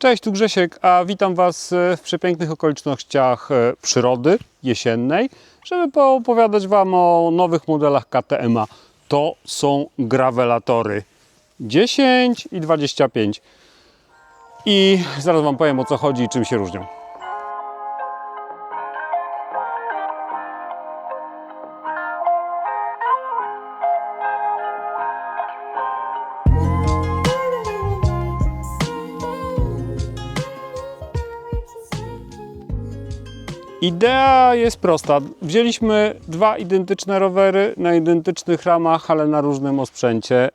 Cześć, tu Grzesiek, a witam Was e, w przepięknych okolicznościach e, przyrody jesiennej, żeby poopowiadać Wam o nowych modelach KTM-a. To są grawelatory 10 i 25. I zaraz Wam powiem o co chodzi i czym się różnią. Idea jest prosta. Wzięliśmy dwa identyczne rowery na identycznych ramach, ale na różnym osprzęcie.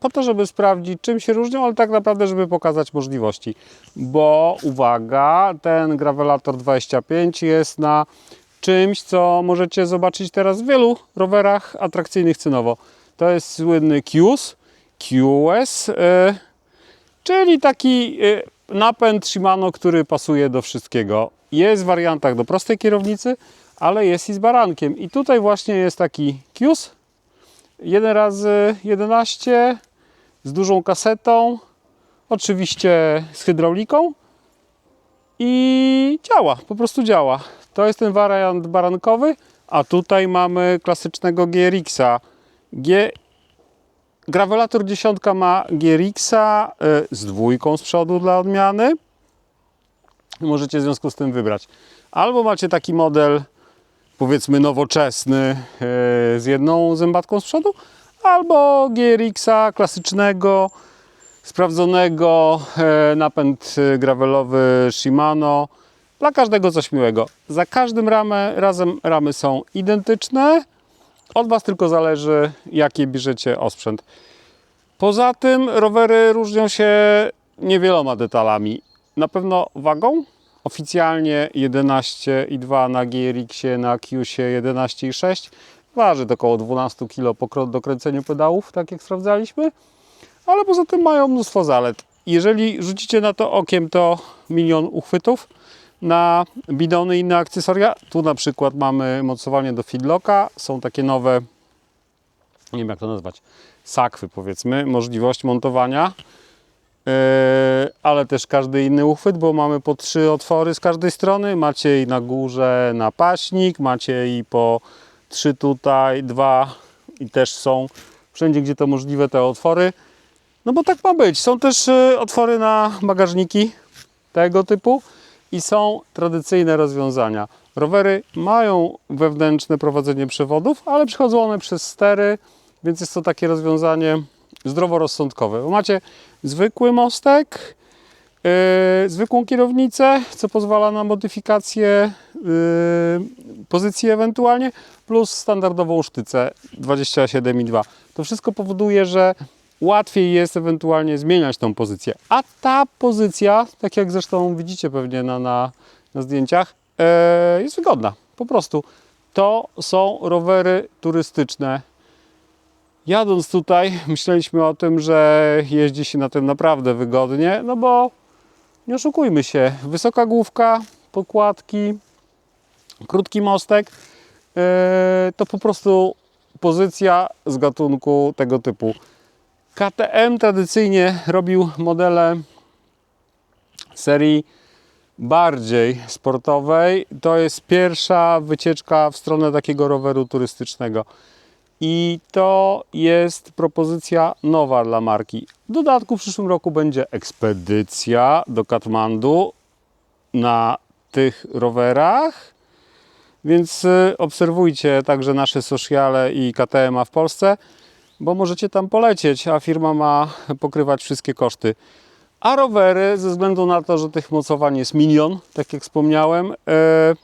Po to, żeby sprawdzić, czym się różnią, ale tak naprawdę, żeby pokazać możliwości. Bo uwaga, ten Gravelator 25 jest na czymś, co możecie zobaczyć teraz w wielu rowerach atrakcyjnych cenowo. To jest słynny QS, QS, e, czyli taki e, napęd Shimano, który pasuje do wszystkiego. Jest w wariantach do prostej kierownicy, ale jest i z barankiem. I tutaj właśnie jest taki QS 1 razy 11 z dużą kasetą, oczywiście z hydrauliką i działa, po prostu działa. To jest ten wariant barankowy, a tutaj mamy klasycznego GRX-a. Gravelator 10 ma GRX-a y, z dwójką z przodu dla odmiany. Możecie w związku z tym wybrać. Albo macie taki model, powiedzmy nowoczesny, y, z jedną zębatką z przodu, albo GRX-a klasycznego, sprawdzonego, e, napęd gravelowy Shimano. Dla każdego coś miłego. Za każdym ramę, razem ramy są identyczne. Od Was tylko zależy, jaki bierzecie osprzęt. Poza tym rowery różnią się niewieloma detalami. Na pewno wagą. Oficjalnie 11,2 na GRX-ie, na Qsie 11,6. Waży to około 12 kg po dokręceniu pedałów, tak jak sprawdzaliśmy. Ale poza tym mają mnóstwo zalet. Jeżeli rzucicie na to okiem, to milion uchwytów na bidony i inne akcesoria. Tu na przykład mamy mocowanie do feedlocka. Są takie nowe, nie wiem jak to nazwać, sakwy powiedzmy, możliwość montowania. Yy, ale też każdy inny uchwyt, bo mamy po trzy otwory z każdej strony. Macie i na górze na paśnik, macie i po trzy tutaj, dwa i też są wszędzie, gdzie to możliwe te otwory. No bo tak ma być. Są też y, otwory na bagażniki tego typu i są tradycyjne rozwiązania. Rowery mają wewnętrzne prowadzenie przewodów, ale przychodzą one przez stery, więc jest to takie rozwiązanie zdroworozsądkowe. Bo macie zwykły mostek, yy, zwykłą kierownicę, co pozwala na modyfikację yy, pozycji ewentualnie, plus standardową sztycę 27,2. To wszystko powoduje, że łatwiej jest ewentualnie zmieniać tą pozycję. A ta pozycja, tak jak zresztą widzicie pewnie na, na, na zdjęciach, e, jest wygodna. Po prostu to są rowery turystyczne. Jadąc tutaj, myśleliśmy o tym, że jeździ się na tym naprawdę wygodnie, no bo nie oszukujmy się, wysoka główka, pokładki, krótki mostek, e, to po prostu pozycja z gatunku tego typu. KTM tradycyjnie robił modele serii bardziej sportowej. To jest pierwsza wycieczka w stronę takiego roweru turystycznego. I to jest propozycja nowa dla marki. W dodatku w przyszłym roku będzie ekspedycja do Katmandu na tych rowerach. Więc y, obserwujcie także nasze sociale i KTM w Polsce bo możecie tam polecieć, a firma ma pokrywać wszystkie koszty. A rowery, ze względu na to, że tych mocowań jest milion, tak jak wspomniałem, e,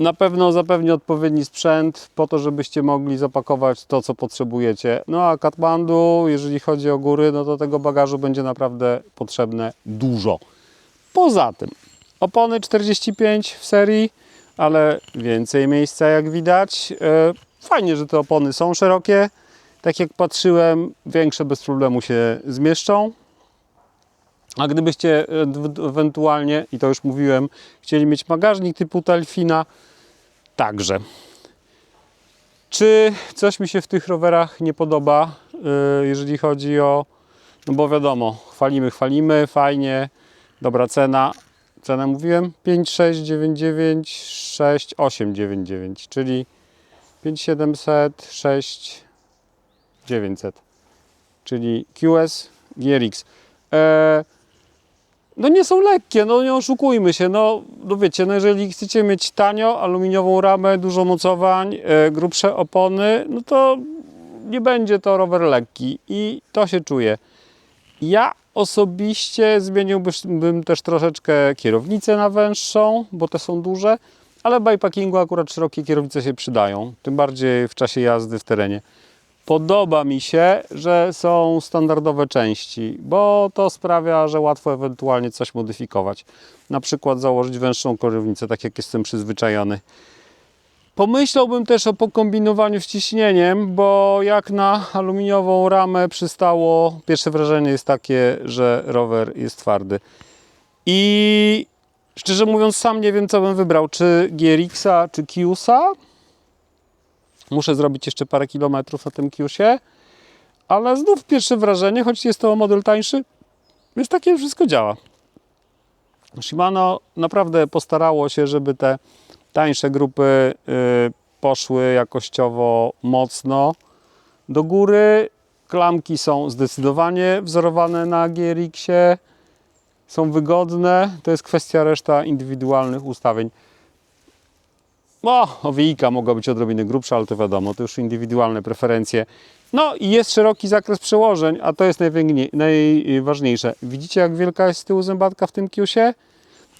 na pewno zapewni odpowiedni sprzęt po to, żebyście mogli zapakować to, co potrzebujecie. No a Katmandu, jeżeli chodzi o góry, no to tego bagażu będzie naprawdę potrzebne dużo. Poza tym, opony 45 w serii, ale więcej miejsca jak widać. E, Fajnie, że te opony są szerokie. Tak jak patrzyłem, większe bez problemu się zmieszczą. A gdybyście ewentualnie, i to już mówiłem, chcieli mieć bagażnik typu Delfina, także. Czy coś mi się w tych rowerach nie podoba, e, jeżeli chodzi o No bo wiadomo, chwalimy, chwalimy, fajnie, dobra cena. Cenę mówiłem 5699, 6899, czyli 5700, 6900, czyli QS, GRX. E, no nie są lekkie, no nie oszukujmy się, no, no wiecie, no jeżeli chcecie mieć tanio, aluminiową ramę, dużo mocowań, e, grubsze opony, no to nie będzie to rower lekki i to się czuje. Ja osobiście zmieniłbym też troszeczkę kierownicę na węższą, bo te są duże, ale w bikepackingu akurat szerokie kierownice się przydają, tym bardziej w czasie jazdy w terenie. Podoba mi się, że są standardowe części, bo to sprawia, że łatwo ewentualnie coś modyfikować. Na przykład założyć węższą kierownicę, tak jak jestem przyzwyczajony. Pomyślałbym też o pokombinowaniu z ciśnieniem, bo jak na aluminiową ramę przystało, pierwsze wrażenie jest takie, że rower jest twardy. I szczerze mówiąc, sam nie wiem, co bym wybrał, czy GRX-a, czy Kiusa. Muszę zrobić jeszcze parę kilometrów na tym Kiusie, ale znów pierwsze wrażenie, choć jest to model tańszy, jest takie, wszystko działa. Shimano naprawdę postarało się, żeby te tańsze grupy y, poszły jakościowo mocno do góry. Klamki są zdecydowanie wzorowane na GRX-ie, są wygodne. To jest kwestia reszta indywidualnych ustawień. No, owijka mogła być odrobinę grubsza, ale to wiadomo, to już indywidualne preferencje. No i jest szeroki zakres przełożeń, a to jest najważniejsze. Widzicie, jak wielka jest z tyłu zębatka w tym kiusie?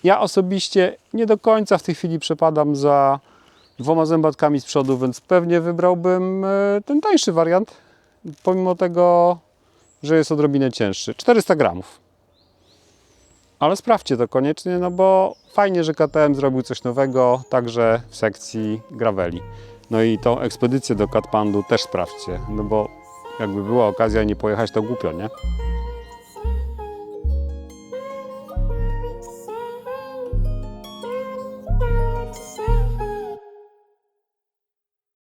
Ja osobiście nie do końca w tej chwili przepadam za dwoma zębatkami z przodu, więc pewnie wybrałbym e, ten tańszy wariant, pomimo tego, że jest odrobinę cięższy. 400 gramów. Ale sprawdźcie to koniecznie, no bo fajnie, że KTM zrobił coś nowego, także w sekcji graveli. No i tą ekspedycję do Katmandu też sprawdźcie, no bo jakby była okazja nie pojechać, to głupio, nie?